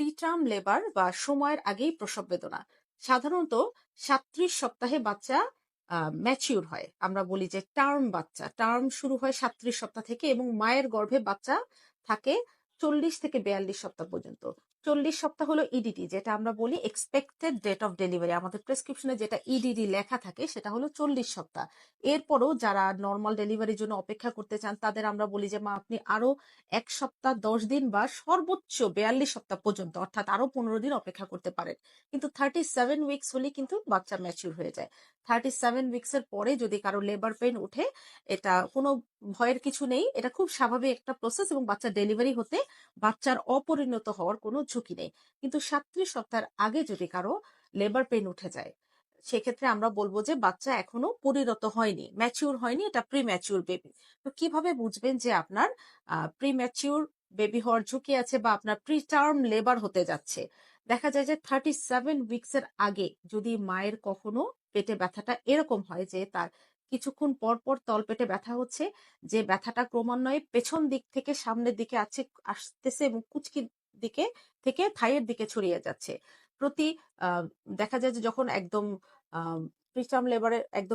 Preterm labour বা সময়ের আগেই প্রসব বেদনা। সাধারণত সাত্রিশ সপ্তাহে বাচ্চা ম্যাচিউর হয়। আমরা বলি যে টার্ম বাচ্চা। টার্ম শুরু হয় সাত্রিশ সপ্তাহ থেকে এবং মায়ের গর্ভে বাচ্চা থাকে চল্লিশ থেকে বিয়াল্লিশ সপ্তাহ পর্যন্ত। চল্লিশ সপ্তাহ হলো ইডিডি যেটা আমরা বলি এক্সপেক্টেড ডেট অফ ডেলিভারি আমাদের প্রেসক্রিপশনে যেটা ইডিডি লেখা থাকে, সেটা হলো চল্লিশ সপ্তাহ। এরপরও যারা নর্মাল ডেলিভারির জন্য অপেক্ষা করতে চান, তাদের আমরা বলি যে, মা, আপনি আরও এক সপ্তাহ, দশ দিন বা সর্বোচ্চ বেয়াল্লিশ সপ্তাহ পর্যন্ত, অর্থাৎ আরও পনেরো দিন অপেক্ষা করতে পারেন। কিন্তু থার্টি সেভেন উইকস হলে কিন্তু বাচ্চা ম্যাচিউর হয়ে যায়। থার্টি সেভেন উইকস এর পরে যদি কারও লেবার পেন উঠে এটা কোনো ভয়ের কিছু নেই। এটা খুব স্বাভাবিক একটা প্রসেস এবং বাচ্চা ডেলিভারি হতে বাচ্চার অপরিণত হওয়ার কোনো ঝুঁকি নেই কিন্তু সাতত্রিশ সপ্তাহের আগে যদি কারও লেবার পেন উঠে যায়, সেক্ষেত্রে আমরা বলব যে বাচ্চা এখনও পরিণত হয়নি ম্যাচিউর হয়নি, এটা প্রি ম্যাচিউর বেবি তো কীভাবে বুঝবেন যে আপনার প্রি ম্যাচিউর বেবি হওয়ার ঝুঁকি আছে বা আপনার প্রি টার্ম লেবার হতে যাচ্ছে? দেখা যায় যে থার্টি সেভেন উইকস এর আগে যদি মায়ের কখনো পেটে ব্যথাটা এরকম হয় যে তার কিছুক্ষণ পর পর তলপেটে ব্যথা হচ্ছে, যে ব্যথাটা ক্রমান্বয়ে পেছন দিক থেকে সামনের দিকে আছে, আসতেছে এবং কুচকি দিকে থেকে থাইয়ের দিকে ছড়িয়ে যাচ্ছে। প্রতি দেখা যায় যে যখন একদম প্রিটার্ম লেবারের একদম